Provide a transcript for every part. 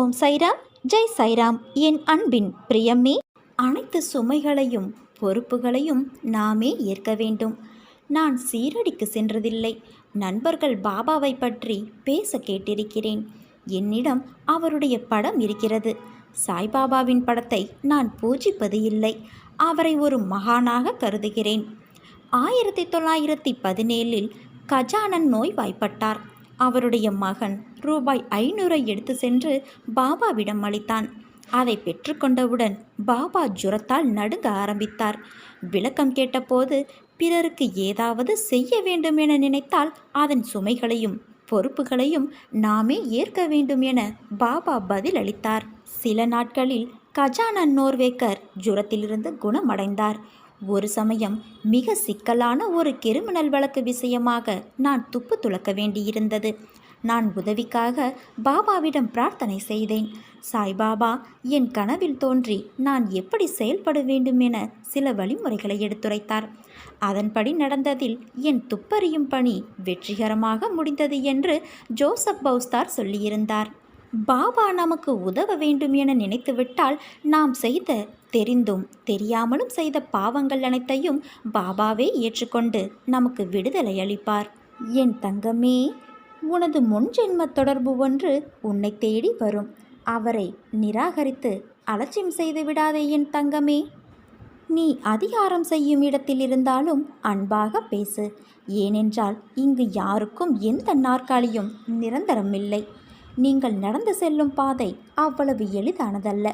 ஓம் சைராம் ஜெய் சைராம். என் அன்பின் பிரியமே அனைத்து சுமைகளையும் பொறுப்புகளையும் நாமே ஏற்க வேண்டும். நான் சீரடிக்கு சென்றதில்லை. நண்பர்கள் பாபாவை பற்றி பேச கேட்டிருக்கிறேன். என்னிடம் அவருடைய படம் இருக்கிறது. சாய்பாபாவின் படத்தை நான் பூஜிப்பது இல்லை. அவரை ஒரு மகானாக கருதுகிறேன். ஆயிரத்தி தொள்ளாயிரத்தி பதினேழில் கஜானன் நோய் வாய்ப்பட்டார் அவருடைய மகன் ரூபாய் ஐநூறை எடுத்து சென்று பாபாவிடம் அளித்தான். அதை பெற்றுக்கொண்டவுடன் பாபா ஜுரத்தால் நடுங்க ஆரம்பித்தார். விளக்கம் கேட்டபோது பிறருக்கு ஏதாவது செய்ய வேண்டும் என நினைத்தால் அதன் சுமைகளையும் பொறுப்புகளையும் நாமே ஏற்க வேண்டும் என பாபா பதில் அளித்தார். சில நாட்களில் கஜானன் நோர்வேக்கர் ஜுரத்திலிருந்து குணமடைந்தார். ஒரு சமயம் மிக சிக்கலான ஒரு கிரிமினல் வழக்கு விஷயமாக நான் துப்பு துளக்க வேண்டியிருந்தது. நான் உதவிக்காக பாபாவிடம் பிரார்த்தனை செய்தேன். சாய்பாபா என் கனவில் தோன்றி நான் எப்படி செயல்பட வேண்டும் என சில வழிமுறைகளை எடுத்துரைத்தார். அதன்படி நடந்ததில் என் துப்பறியும் பணி வெற்றிகரமாக முடிந்தது என்று ஜோசப் பௌஸ்தார் சொல்லியிருந்தார். பாபா நமக்கு உதவ வேண்டும் என நினைத்துவிட்டால் நாம் செய்த தெரிந்தும் தெரியாமலும் செய்த பாவங்கள் அனைத்தையும் பாபாவே ஏற்றுக்கொண்டு நமக்கு விடுதலை அளிப்பார். என் தங்கமே உனது முன் ஜென்ம தொடர்பு ஒன்று உன்னை தேடி வரும். அவரை நிராகரித்து அலட்சியம் செய்து விடாதே என் தங்கமே. நீ அதிகாரம் செய்யும் இடத்தில் இருந்தாலும் அன்பாக பேசு. ஏனென்றால் இங்கு யாருக்கும் எந்த நாற்காலியும் நிரந்தரமில்லை. நீங்கள் நடந்து செல்லும் பாதை அவ்வளவு எளிதானதல்ல.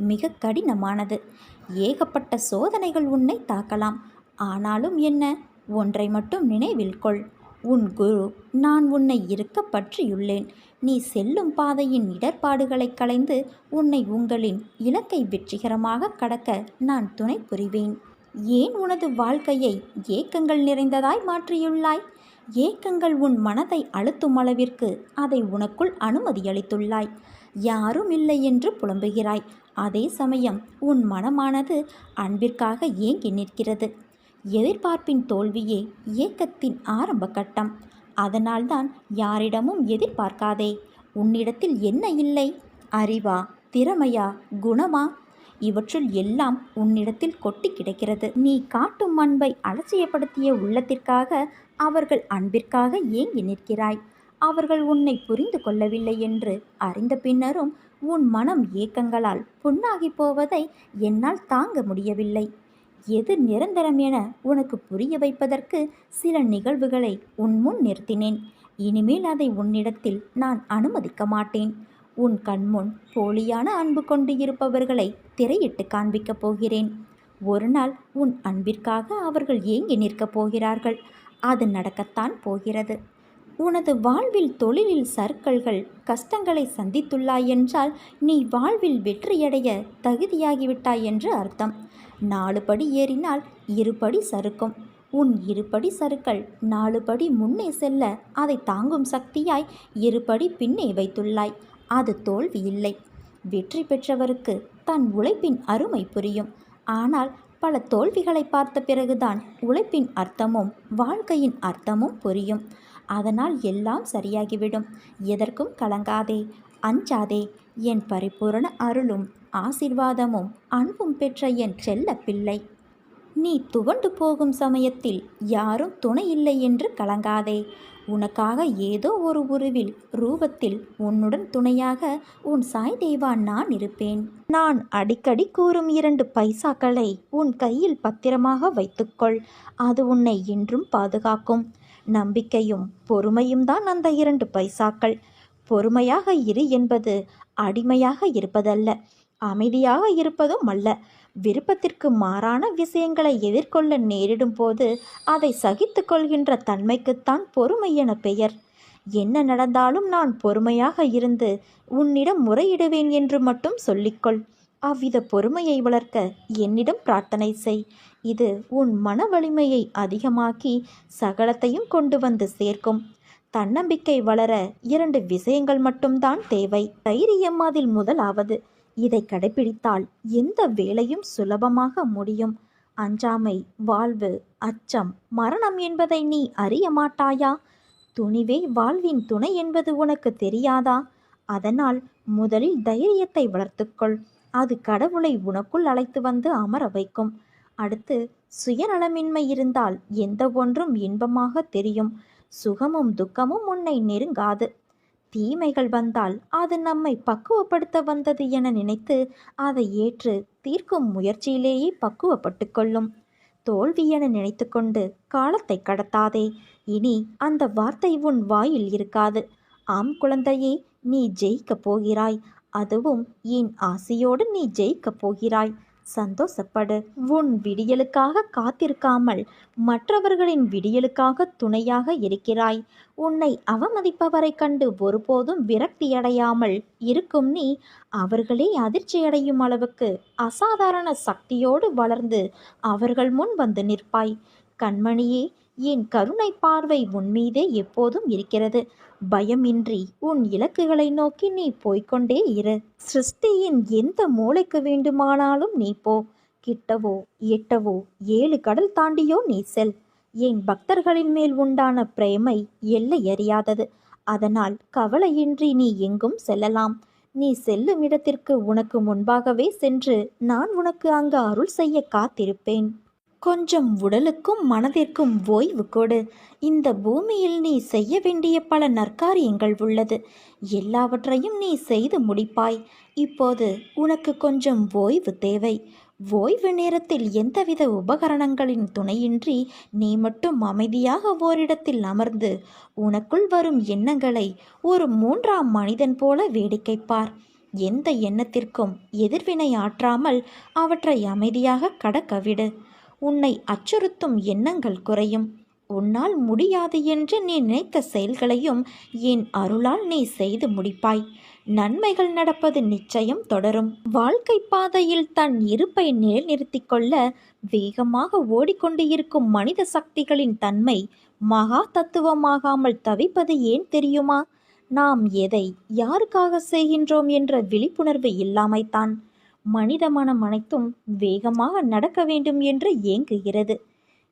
மிக கடினமானது. ஏகப்பட்ட சோதனைகள் உன்னை தாக்கலாம். ஆனாலும் என்ன? ஒன்றை மட்டும் நினைவில் கொள். உன் குரு நான் உன்னை இருக்க பற்றியுள்ளேன். நீ செல்லும் பாதையின் இடர்பாடுகளை களைந்து உன்னை உங்களின் இலக்கை வெற்றிகரமாக கடக்க நான் துணை புரிவேன். ஏன் உனது வாழ்க்கையை ஏக்கங்கள் நிறைந்ததாய் மாற்றியுள்ளாய்? ஏக்கங்கள் உன் மனதை அழுத்தும் அளவிற்கு அதை உனக்குள் அனுமதியளித்துள்ளாய் யாரும் இல்லை என்று புலம்புகிறாய். அதே சமயம் உன் மனமானது அன்பிற்காக ஏங்கி நிற்கிறது. எதிர்பார்ப்பின் தோல்வியே ஏக்கத்தின் ஆரம்ப கட்டம். அதனால்தான் யாரிடமும் எதிர்பார்க்காதே. உன்னிடத்தில் என்ன இல்லை? அறிவா திறமையா குணமா? இவற்றுள் எல்லாம் உன்னிடத்தில் கொட்டி கிடக்கிறது. நீ காட்டும் அன்பை அலட்சியப்படுத்திய உள்ளத்திற்காக அவர்கள் அன்பிற்காக ஏங்கி நிற்கிறாய். அவர்கள் உன்னை புரிந்து கொள்ளவில்லை என்று அறிந்த பின்னரும் உன் மனம் ஏக்கங்களால் புண்ணாகி போவதை என்னால் தாங்க முடியவில்லை. எது நிரந்தரம் என உனக்கு புரிய வைப்பதற்கு சில நிகழ்வுகளை உன் முன் நிறுத்தினேன். இனிமேல் அதை உன்னிடத்தில் நான் அனுமதிக்க மாட்டேன். உன் கண்முன் போலியான அன்பு கொண்டு இருப்பவர்களை திரையிட்டு காண்பிக்கப் போகிறேன். ஒரு நாள் உன் அன்பிற்காக அவர்கள் ஏங்கி நிற்கப் போகிறார்கள். அது நடக்கத்தான் போகிறது. உனது வாழ்வில் தொழிலில் சர்க்கல்கள் கஷ்டங்களை சந்தித்துள்ளாய் என்றால் நீ வாழ்வில் வெற்றியடைய தகுதியாகிவிட்டாய் என்று அர்த்தம். நாலு படி ஏறினால் இருபடி சறுக்கும். உன் இருபடி சறுக்கள் நாலு படி முன்னே செல்ல அதை தாங்கும் சக்தியாய் இருபடி பின்னே வைத்துள்ளாய். அது தோல்வி இல்லை. வெற்றி பெற்றவருக்கு தன் உழைப்பின் அருமை புரியும். ஆனால் பல தோல்விகளை பார்த்த பிறகுதான் உழைப்பின் அர்த்தமும் வாழ்க்கையின் அர்த்தமும் புரியும். அதனால் எல்லாம் சரியாகிவிடும். எதற்கும் கலங்காதே. அஞ்சாதே. என் பரிபூரண அருளும் ஆசிர்வாதமும் அன்பும் பெற்ற என் செல்ல பிள்ளை. நீ துவண்டு போகும் சமயத்தில் யாரும் துணை இல்லை என்று கலங்காதே. உனக்காக ஏதோ ஒரு உருவில் ரூபத்தில் உன்னுடன் துணையாக உன் சாய் தேவா நான் இருப்பேன். நான் அடிக்கடி கூறும் இரண்டு பைசாக்களை உன் கையில் பத்திரமாக வைத்துக்கொள். அது உன்னை என்றும் பாதுகாக்கும். நம்பிக்கையும் பொறுமையும் தான் அந்த இரண்டு பைசாக்கள். பொறுமையாக இரு என்பது அடிமையாக இருப்பதல்ல அமைதியாக இருப்பதும் அல்ல. விருப்பத்திற்கு மாறான விஷயங்களை எதிர்கொள்ள நேரிடும் போது அதை சகித்து கொள்கின்ற தன்மைக்குத்தான் பொறுமை என பெயர். என்ன நடந்தாலும் நான் பொறுமையாக இருந்து உன்னிடம் முறையிடுவேன் என்று மட்டும் சொல்லிக்கொள். அவ்வித பொறுமையை வளர்க்க என்னிடம் பிரார்த்தனை செய். இது உன் மன வலிமையை அதிகமாக்கி சகலத்தையும் கொண்டு வந்து சேர்க்கும். தன்னம்பிக்கை வளர இரண்டு விஷயங்கள் மட்டும்தான் தேவை. தைரியம் அதில் முதலாவது. இதை கடைபிடித்தால் எந்த வேலையும் சுலபமாக முடியும். அஞ்சாமை வாழ்வு அச்சம் மரணம் என்பதை நீ அறிய மாட்டாயா? துணிவே வாழ்வின் துணை என்பது உனக்கு தெரியாதா? அதனால் முதலில் தைரியத்தை வளர்த்துக்கொள். அது கடவுளை உனக்குள் அழைத்து வந்து அமர வைக்கும். அடுத்து சுயநலமின்மை இருந்தால் எந்த ஒன்றும் இன்பமாக தெரியும். சுகமும் துக்கமும் உன்னை நெருங்காது. தீமைகள் வந்தால் அது நம்மை பக்குவப்படுத்த வந்தது என நினைத்து அதை ஏற்று தீர்க்கும் முயற்சியிலேயே பக்குவப்பட்டு கொள்ளும். தோல்வி என நினைத்துக்கொண்டு காலத்தை கடத்தாதே. இனி அந்த வார்த்தை உன் வாயில் இருக்காது. ஆம் குழந்தையே நீ ஜெயிக்கப் போகிறாய். அதுவும் என் ஆசையோடு நீ ஜெயிக்கப் போகிறாய். சந்தோஷப்படு. உன் விடியலுக்காக காத்திருக்காமல் மற்றவர்களின் விடியலுக்காக துணையாக இருக்கிறாய். உன்னை அவமதிப்பவரை கண்டு ஒருபோதும் விரக்தியடையாமல் இருக்கும் நீ அவர்களே அதிர்ச்சியடையும் அளவுக்கு அசாதாரண சக்தியோடு வளர்ந்து அவர்கள் முன் வந்து நிற்பாய். கண்மணியே என் கருணை பார்வை உன் மீதே எப்போதும் இருக்கிறது. பயமின்றி உன் இலக்குகளை நோக்கி நீ போய்கொண்டே இரு. சிருஷ்டியின் எந்த மூளைக்கு வேண்டுமானாலும் நீ போ. கிட்டவோ எட்டவோ ஏழு கடல் தாண்டியோ நீ செல். என் பக்தர்களின் மேல் உண்டான பிரேமை எல்லை அறியாதது. அதனால் கவலையின்றி நீ எங்கும் செல்லலாம். நீ செல்லும் இடத்திற்கு உனக்கு முன்பாகவே சென்று நான் உனக்கு அங்கு அருள் செய்ய காத்திருப்பேன். கொஞ்சம் உடலுக்கும் மனதிற்கும் ஓய்வு கொடு. இந்த பூமியில் நீ செய்ய வேண்டிய பல நற்காரியங்கள் உள்ளது. எல்லாவற்றையும் நீ செய்து முடிப்பாய். இப்போது உனக்கு கொஞ்சம் ஓய்வு தேவை. ஓய்வு நேரத்தில் எந்தவித உபகரணங்களின் துணையின்றி நீ மட்டும் அமைதியாக ஓரிடத்தில் அமர்ந்து உனக்குள் வரும் எண்ணங்களை ஒரு மூன்றாம் மனிதன் போல வேடிக்கை பார் எந்த எண்ணத்திற்கும் எதிர்வினை ஆற்றாமல் அவற்றை அமைதியாக கடக்கவிடு உன்னை அச்சுறுத்தும் எண்ணங்கள் குறையும். உன்னால் முடியாது என்று நீ நினைத்த செயல்களையும் என் அருளால் நீ செய்து முடிப்பாய். நன்மைகள் நடப்பது நிச்சயம் தொடரும். வாழ்க்கை பாதையில் தன் இருப்பை நிலைநிறுத்திக் கொள்ள வேகமாக ஓடிக்கொண்டு இருக்கும் மனித சக்திகளின் தன்மை மகா தத்துவமாகாமல் தவிப்பது ஏன் தெரியுமா? நாம் எதை யாருக்காக செய்கின்றோம் என்ற விழிப்புணர்வு இல்லாமைத்தான். மனித மனம் அனைத்தும் வேகமாக நடக்க வேண்டும் என்று ஏங்குகிறது.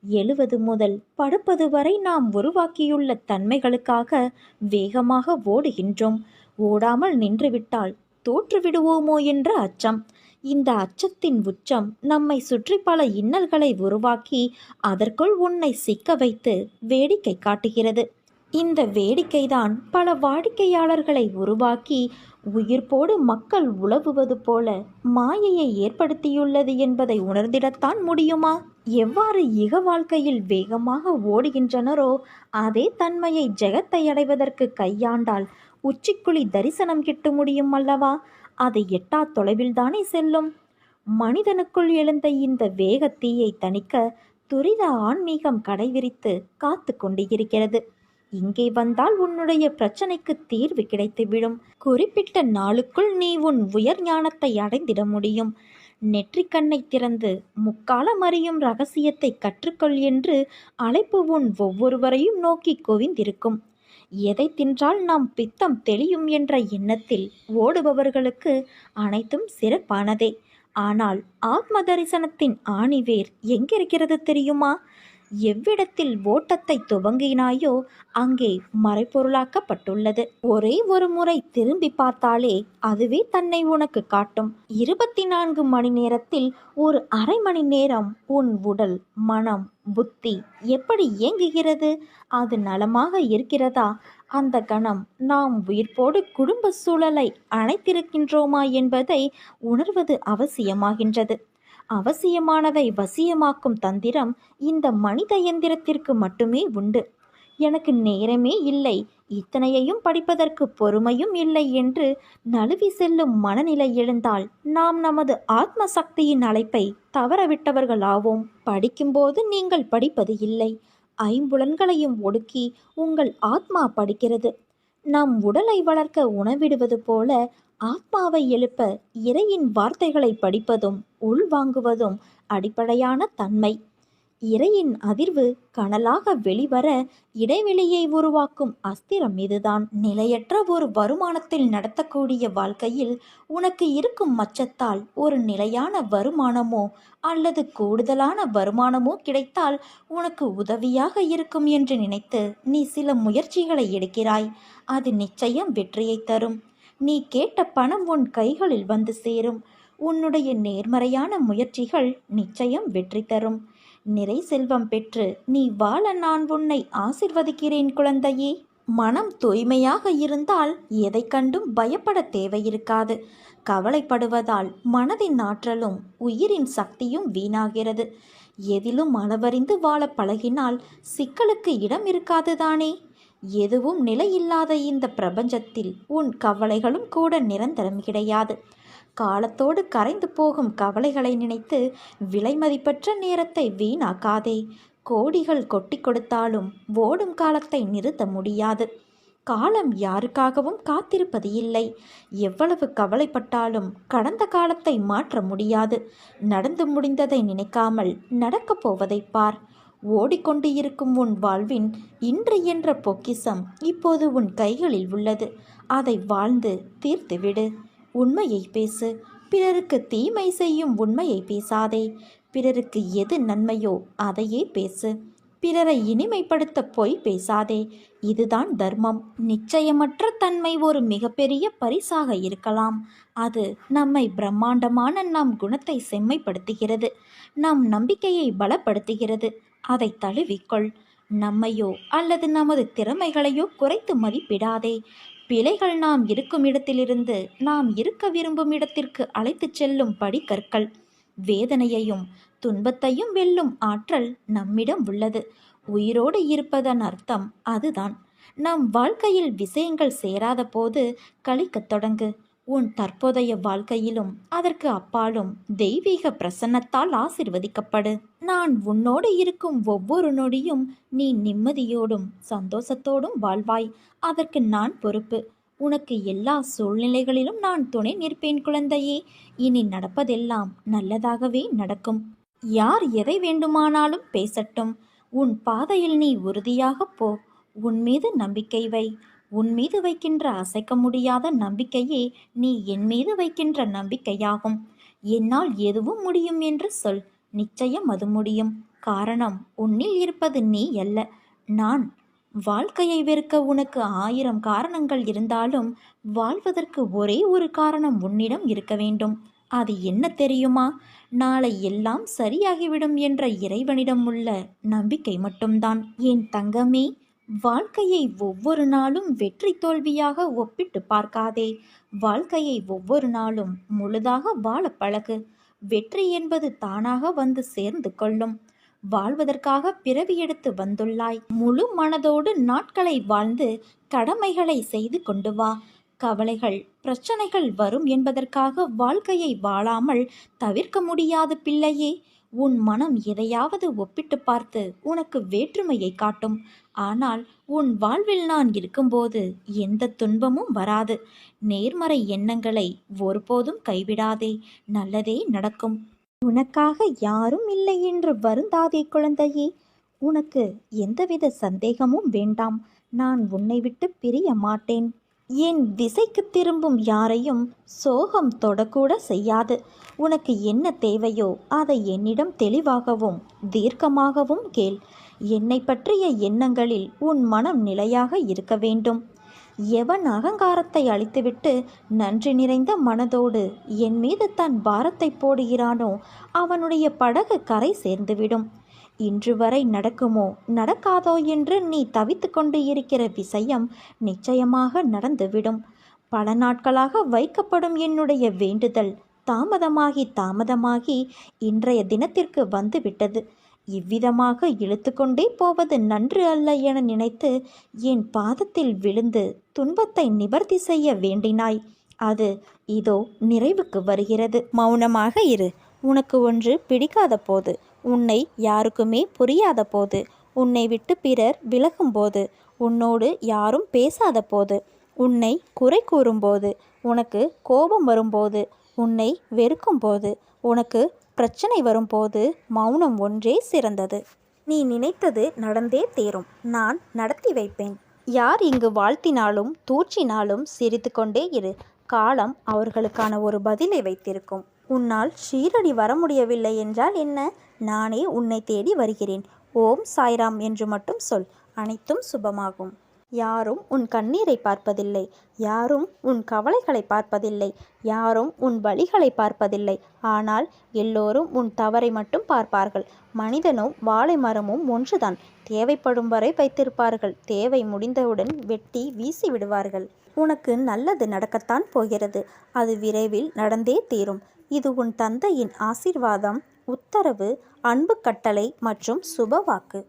எழுவது முதல் படுப்பது வரை நாம் உருவாக்கியுள்ள தன்மைகளுக்காக வேகமாக ஓடுகின்றோம். ஓடாமல் நின்றுவிட்டால் தோற்றுவிடுவோமோ என்ற அச்சம். இந்த அச்சத்தின் உச்சம் நம்மை சுற்றி பல இன்னல்களை உருவாக்கி அதற்குள் உன்னை சிக்க வைத்து வேடிக்கை காட்டுகிறது. இந்த வேடிக்கைதான் பல வாடிக்கையாளர்களை உருவாக்கி உயிர்ப்போடு மக்கள் உழவுவது போல மாயையை ஏற்படுத்தியுள்ளது என்பதை உணர்ந்திடத்தான் முடியுமா? எவ்வாறு இக வாழ்க்கையில் வேகமாக ஓடுகின்றனரோ அதே தன்மையை ஜெகத்தை அடைவதற்கு கையாண்டால் உச்சிக்குழி தரிசனம் கிட்ட முடியும் அல்லவா? அது எட்டா தொலைவில்தானே செல்லும்? மனிதனுக்குள் எழுந்த இந்த வேகத்தீயை தணிக்க துரித ஆன்மீகம் கடைவிரித்து காத்து கொண்டு இருக்கிறது இங்கே வந்தால் உன்னுடைய பிரச்சனைக்கு தீர்வு கிடைத்துவிடும். குறிப்பிட்ட நாளுக்குள் நீ உன் உயர் ஞானத்தை அடைந்திட முடியும். நெற்றிக்கண்ணை திறந்து முக்காலம் அறியும் ரகசியத்தை கற்றுக்கொள் என்று அழைப்பு உன் ஒவ்வொருவரையும் நோக்கி குவிந்திருக்கும். எதை தின்றால் நாம் பித்தம் தெளியும் என்ற எண்ணத்தில் ஓடுபவர்களுக்கு அனைத்தும் சிறப்பானதே. ஆனால் ஆத்ம தரிசனத்தின் ஆணிவேர் எங்கிருக்கிறது தெரியுமா? எவ்விடத்தில் ஓட்டத்தை துவங்கினாயோ அங்கே மறைப்பொருளாக்கப்பட்டுள்ளது ஒரே ஒரு முறை திரும்பி பார்த்தாலே அதுவே தன்னை உனக்கு காட்டும். இருபத்தி நான்கு மணி நேரத்தில் ஒரு அரை மணி நேரம் உன் உடல் மனம் புத்தி எப்படி இயங்குகிறது? அது நலமாக இருக்கிறதா? அந்த கணம் நாம் உயிர்ப்போடு குடும்ப சூழலை அணைத்திருக்கின்றோமா என்பதை உணர்வது அவசியமாகின்றது. அவசியமானதை வசியமாக்கும் தந்திரம் இந்த மனித எந்திரத்திற்கு மட்டுமே உண்டு. எனக்கு நேரமே இல்லை இத்தனையையும் படிப்பதற்கு பொறுமையும் இல்லை என்று நழுவி செல்லும் மனநிலை எழுந்தால் நாம் நமது ஆத்ம சக்தியின் அழைப்பை தவறவிட்டவர்களாவோம். படிக்கும்போது நீங்கள் படிப்பது இல்லை ஐம்புலன்களையும் ஒடுக்கி உங்கள் ஆத்மா படிக்கிறது. நம் உடலை வளர்க்க உணவிடுவது போல ஆத்மாவை எழுப்ப இறையின் வார்த்தைகளை படிப்பதும் உள்வாங்குவதும் அடிப்படையான தன்மை. இறையின் அதிர்வு கனலாக வெளிவர இடைவெளியை உருவாக்கும் அஸ்திரம் இதுதான். நிலையற்ற ஒரு வருமானத்தில் நடத்தக்கூடிய வாழ்க்கையில் உனக்கு இருக்கும் மச்சத்தால் ஒரு நிலையான வருமானமோ அல்லது கூடுதலான வருமானமோ கிடைத்தால் உனக்கு உதவியாக இருக்கும் என்று நினைத்து நீ சில முயற்சிகளை எடுக்கிறாய். அது நிச்சயம் வெற்றியை தரும். நீ கேட்ட பணம் உன் கைகளில் வந்து சேரும். உன்னுடைய நேர்மறையான முயற்சிகள் நிச்சயம் வெற்றி தரும். நிறை செல்வம் பெற்று நீ வாழ நான் உன்னை ஆசிர்வதிக்கிறேன் குழந்தையே. மனம் தூய்மையாக இருந்தால் எதை கண்டும் பயப்பட தேவையிருக்காது. கவலைப்படுவதால் மனதின் ஆற்றலும் உயிரின் சக்தியும் வீணாகிறது. எதிலும் அளவறிந்து வாழ பழகினால் சிக்கலுக்கு இடம் இருக்காதுதானே எதுவும் நிலையில்லாத இந்த பிரபஞ்சத்தில் உன் கவலைகளும் கூட நிரந்தரம் கிடையாது. காலத்தோடு கரைந்து போகும் கவலைகளை நினைத்து விலைமதிப்பற்ற நேரத்தை வீணாக்காதே. கோடிகள் கொட்டி கொடுத்தாலும் ஓடும் காலத்தை நிறுத்த முடியாது. காலம் யாருக்காகவும் காத்திருப்பது இல்லை. எவ்வளவு கவலைப்பட்டாலும் கடந்த காலத்தை மாற்ற முடியாது. நடந்து முடிந்ததை நினைக்காமல் நடக்கப் போவதை பார். ஓடிக்கொண்டு இருக்கும் உன் வாழ்வின் இன்று என்ற பொக்கிசம் இப்போது உன் கைகளில் உள்ளது. அதை வாழ்ந்து தீர்த்துவிடு. உண்மையை பேசு. பிறருக்கு தீமை செய்யும் உண்மையை பேசாதே. பிறருக்கு எது நன்மையோ அதையே பேசு. பிறரை இனிமைப்படுத்த பொய் பேசாதே. இதுதான் தர்மம். நிச்சயமற்ற தன்மை ஒரு மிகப்பெரிய பரிசாக இருக்கலாம். அது நம்மை பிரம்மாண்டமான நம் குணத்தை செம்மைப்படுத்துகிறது. நம் நம்பிக்கையை பலப்படுத்துகிறது. அதை தழுவிக்கொள். நம்மையோ அல்லது நமது திறமைகளையோ குறைத்து மதிப்பிடாதே. பிழைகள் நாம் இருக்கும் இடத்திலிருந்து நாம் இருக்க விரும்பும் இடத்திற்கு அழைத்துச் செல்லும் படிக்கற்கள். வேதனையையும் துன்பத்தையும் வெல்லும் ஆற்றல் நம்மிடம் உள்ளது. உயிரோடு இருப்பதன் அர்த்தம் அதுதான். நம் வாழ்க்கையில் விஷயங்கள் சேராத போது கழிக்கத் தொடங்கு. உன் தற்போதைய வாழ்க்கையிலும் அதற்கு அப்பாலும் தெய்வீக பிரசன்னத்தால் ஆசிர்வதிக்கப்படு. நான் உன்னோடு இருக்கும் ஒவ்வொரு நொடியும் நீ நிம்மதியோடும் சந்தோஷத்தோடும் வாழ்வாய். அதற்கு நான் பொறுப்பு. உனக்கு எல்லா சூழ்நிலைகளிலும் நான் துணை நிற்பேன் குழந்தையே. இனி நடப்பதெல்லாம் நல்லதாகவே நடக்கும். யார் எதை வேண்டுமானாலும் பேசட்டும். உன் பாதையில் நீ உறுதியாக போ. உன் மீது நம்பிக்கை வை. உன் மீது வைக்கின்ற அசைக்க முடியாத நம்பிக்கையே நீ என் மீது வைக்கின்ற நம்பிக்கையாகும். என்னால் எதுவும் முடியும் என்று சொல். நிச்சயம் அது முடியும். காரணம் உன்னில் இருப்பது நீ அல்ல. நான் வாழ்க்கையை வெறுக்க உனக்கு ஆயிரம் காரணங்கள் இருந்தாலும் வாழ்வதற்கு ஒரே ஒரு காரணம் உன்னிடம் இருக்க வேண்டும். அது என்ன தெரியுமா? நாளை எல்லாம் சரியாகிவிடும் என்ற இறைவனிடம் உள்ள நம்பிக்கை மட்டும்தான். என் தங்கமே? வாழ்க்கையை ஒவ்வொரு நாளும் வெற்றி தோல்வியாக ஒப்பிட்டு பார்க்காதே. வாழ்க்கையை ஒவ்வொரு நாளும் முழுதாக வாழ பழகு. வெற்றி என்பது தானாக வந்து சேர்ந்து கொள்ளும். வாழ்வதற்காக பிறவி எடுத்து வந்துள்ளாய். முழு மனதோடு நாட்களை வாழ்ந்து கடமைகளை செய்து கொண்டு வா. கவலைகள் பிரச்சனைகள் வரும் என்பதற்காக வாழ்க்கையை வாழாமல் தவிர்க்க முடியாது பிள்ளையே. உன் மனம் எதையாவது ஒப்பிட்டு பார்த்து உனக்கு வேற்றுமையை காட்டும். ஆனால் உன் வாழ்வில் நான் இருக்கும்போது எந்த துன்பமும் வராது. நேர்மறை எண்ணங்களை ஒருபோதும் கைவிடாதே நல்லதே நடக்கும். உனக்காக யாரும் இல்லை என்று வருந்தாதே குழந்தையே உனக்கு எந்தவித சந்தேகமும் வேண்டாம். நான் உன்னை விட்டு பிரிய மாட்டேன். என் திசைக்கு திரும்பும் யாரையும் சோகம் தொடக்கூட செய்யாது. உனக்கு என்ன தேவையோ அதை என்னிடம் தெளிவாகவும் தீர்க்கமாகவும் கேள். என்னை பற்றிய எண்ணங்களில் உன் மனம் நிலையாக இருக்க வேண்டும். எவன் அகங்காரத்தை அழித்துவிட்டு நன்றி நிறைந்த மனதோடு என் மீது தன் பாரத்தை போடுகிறானோ அவனுடைய படகு கரை சேர்ந்துவிடும். இன்று வரை நடக்குமோ? நடக்காதோ என்று நீ தவித்து கொண்டு இருக்கிற விஷயம் நிச்சயமாக நடந்துவிடும். பல நாட்களாக வைக்கப்படும் என்னுடைய வேண்டுதல் தாமதமாகி தாமதமாகி இன்றைய தினத்திற்கு வந்துவிட்டது. இவ்விதமாக இழுத்துக்கொண்டே போவது நன்று அல்ல என நினைத்து என் பாதத்தில் விழுந்து துன்பத்தை நிவர்த்தி செய்ய வேண்டினாய். அது இதோ நிறைவுக்கு வருகிறது. மௌனமாக இரு. உனக்கு ஒன்று பிடிக்காத போது உன்னை யாருக்குமே புரியாத போது உன்னை விட்டு பிறர் விலகும்போது உன்னோடு யாரும் பேசாத போது உன்னை குறை கூறும்போது உனக்கு கோபம் வரும்போது உன்னை வெறுக்கும்போது உனக்கு பிரச்சனை வரும்போது மௌனம் ஒன்றே சிறந்தது. நீ நினைத்தது நடந்தே தேரும். நான் நடத்தி வைப்பேன். யார் இங்கு வாழ்த்தினாலும் தூற்றினாலும் சிரித்து கொண்டே இரு. காலம் அவர்களுக்கான ஒரு பதிலை வைத்திருக்கும். உன்னால் ஷீரடி வர முடியவில்லை என்றால் என்ன? நானே உன்னை தேடி வருகிறேன். ஓம் சாய்ராம் என்று மட்டும் சொல். அனைத்தும் சுபமாகும். யாரும் உன் கண்ணீரை பார்ப்பதில்லை. யாரும் உன் கவலைகளை பார்ப்பதில்லை. யாரும் உன் வழிகளை பார்ப்பதில்லை. ஆனால் எல்லோரும் உன் தவறை மட்டும் பார்ப்பார்கள். மனிதனும் வாழை மரமும் ஒன்றுதான். தேவைப்படும் வரை வைத்திருப்பார்கள். தேவை முடிந்தவுடன் வெட்டி வீசி விடுவார்கள். உனக்கு நல்லது நடக்கத்தான் போகிறது. அது விரைவில் நடந்தே தீரும். இது உன் தந்தையின் ஆசீர்வாதம் உத்தரவு அன்பு கட்டளை மற்றும் சுபவாக்கு.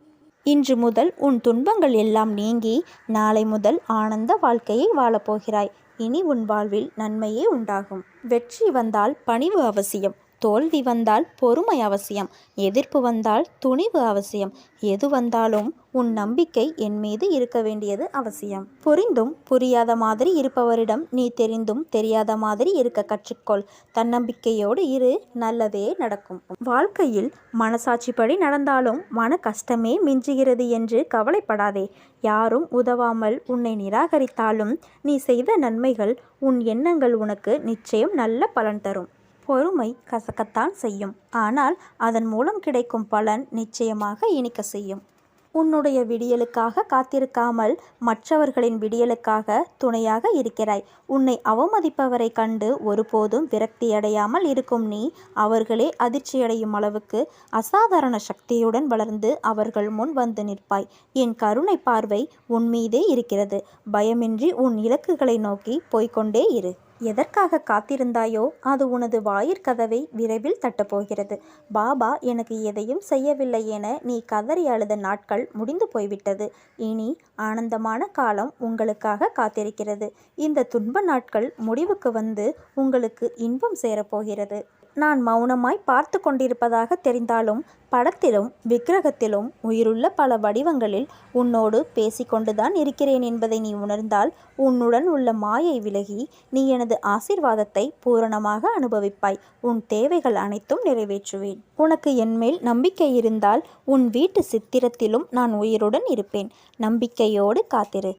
இன்று முதல் உன் துன்பங்கள் எல்லாம் நீங்கி நாளை முதல் ஆனந்த வாழ்க்கையை வாழப்போகிறாய். இனி உன் வாழ்வில் நன்மையே உண்டாகும். வெற்றி வந்தால் பணிவு அவசியம். தோல்வி வந்தால் பொறுமை அவசியம். எதிர்ப்பு வந்தால் துணிவு அவசியம். எது வந்தாலும் உன் நம்பிக்கை என் மீது இருக்க வேண்டியது அவசியம். புரிந்தும் புரியாத மாதிரி இருப்பவரிடம் நீ தெரிந்தும் தெரியாத மாதிரி இருக்க கற்றுக்கொள். தன்னம்பிக்கையோடு இரு நல்லதே நடக்கும். வாழ்க்கையில் மனசாட்சிப்படி நடந்தாலும் மன கஷ்டமே மிஞ்சுகிறது என்று கவலைப்படாதே. யாரும் உதவாமல் உன்னை நிராகரித்தாலும் நீ செய்த நன்மைகள் உன் எண்ணங்கள் உனக்கு நிச்சயம் நல்ல பலன் தரும். பொறுமை கசக்கத்தான் செய்யும். ஆனால் அதன் மூலம் கிடைக்கும் பலன் நிச்சயமாக இனிக்க செய்யும். உன்னுடைய விடியலுக்காக காத்திருக்காமல் மற்றவர்களின் விடியலுக்காக துணையாக இருக்கிறாய். உன்னை அவமதிப்பவரை கண்டு ஒருபோதும் விரக்தியடையாமல் இருக்கும் நீ அவர்களே அதிர்ச்சியடையும் அளவுக்கு அசாதாரண சக்தியுடன் வளர்ந்து அவர்கள் முன் வந்து நிற்பாய். என் கருணை பார்வை உன் மீதே இருக்கிறது. பயமின்றி உன் இலக்குகளை நோக்கி போய்கொண்டே இரு. எதற்காக காத்திருந்தாயோ அது உனது வாயிற்கதவை விரைவில் தட்டப்போகிறது. பாபா எனக்கு எதையும் செய்யவில்லை என நீ கதறி அழுத நாட்கள் முடிந்து போய்விட்டது. இனி ஆனந்தமான காலம் உங்களுக்காக காத்திருக்கிறது. இந்த துன்ப நாட்கள் முடிவுக்கு வந்து உங்களுக்கு இன்பம் சேரப்போகிறது. நான் மௌனமாய் பார்த்து கொண்டிருப்பதாக தெரிந்தாலும் படத்திலும் விக்கிரகத்திலும் உயிருள்ள பல வடிவங்களில் உன்னோடு பேசிக்கொண்டுதான் இருக்கிறேன் என்பதை நீ உணர்ந்தால் உன்னுடன் உள்ள மாயை விலகி நீ எனது ஆசீர்வாதத்தை பூரணமாக அனுபவிப்பாய். உன் தேவைகள் அனைத்தும் நிறைவேற்றுவேன். உனக்கு என்மேல் நம்பிக்கை இருந்தால் உன் வீட்டு சித்திரத்திலும் நான் உயிருடன் இருப்பேன். நம்பிக்கையோடு காத்திரு.